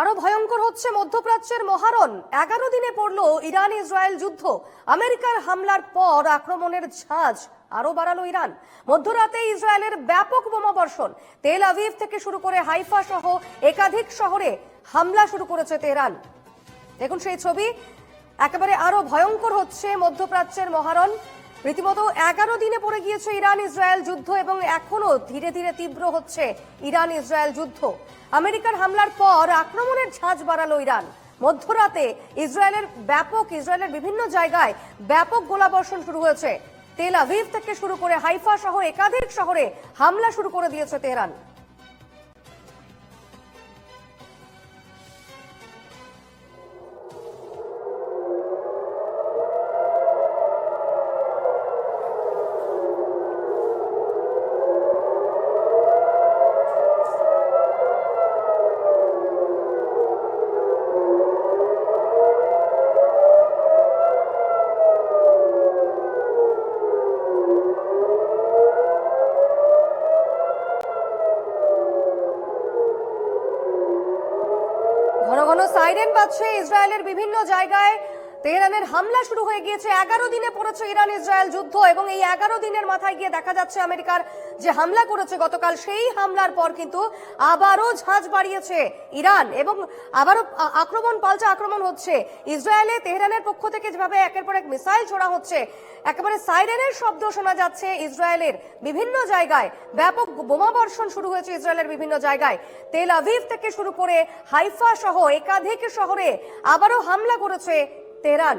আরও ভয়ঙ্কর হচ্ছে মধ্যপ্রাচ্যের মহারণ। এগারো দিনে পড়ল ইরান ইসরায়েল যুদ্ধ। আমেরিকার হামলার পর আক্রমণের ঝাঁজ আরও বাড়ালো ইরান। মধ্যরাতে ইসরায়েলের ব্যাপক বোমাবর্ষণ তেল আভিভ থেকে শুরু করে হাইফা সহ একাধিক শহরে হামলা শুরু করেছে তেহরান। দেখুন সেই ছবি। একেবারে আরও ভয়ঙ্কর হচ্ছে মধ্যপ্রাচ্যের মহারণ। রীতিমতো এগারো দিনে পড়ে গিয়েছে ইরান ইসরায়েল যুদ্ধ এবং এখনও ধীরে ধীরে তীব্র হচ্ছে ইরান ইসরায়েল যুদ্ধ। আমেরিকার হামলার পর আক্রমণের ঝাঁজ বাড়ালো ইরান। মধ্যরাতে ইসরায়েলের ব্যাপক, ইসরায়েলের বিভিন্ন জায়গায় ব্যাপক গোলাবর্ষণ শুরু হয়েছে। তেল আভিভ থেকে শুরু করে হাইফা সহ একাধিক শহরে হামলা শুরু করে দিয়েছে তেহরান। ঘন সাইরেন বাজছে। ইসরায়েলের বিভিন্ন জায়গায় তেহরানের হামলা শুরু হয়ে গিয়েছে। এগারো দিনে পড়েছে ইরান ইসরায়েল যুদ্ধ এবং এই এগারো দিনের মাথায় গিয়ে দেখা যাচ্ছে আমেরিকার যে হামলা করেছে গতকাল, সেই হামলার পর কিন্তু আবারও ঝাঁজ বাড়িয়েছে ইরান এবং আবারও আক্রমণ, পাল্টা আক্রমণ হচ্ছে। ইসরায়েলে তেহরানের পক্ষ থেকে যেভাবে একের পর এক মিসাইল ছোড়া হচ্ছে, একেবারে সাইরেনের শব্দ শোনা যাচ্ছে ইসরায়েলের বিভিন্ন জায়গায়। ব্যাপক বোমাবর্ষণ শুরু হয়েছে ইসরায়েলের বিভিন্ন জায়গায়। তেল আভিভ থেকে শুরু করে হাইফা সহ একাধিক শহরে আবারও হামলা করেছে তেহরান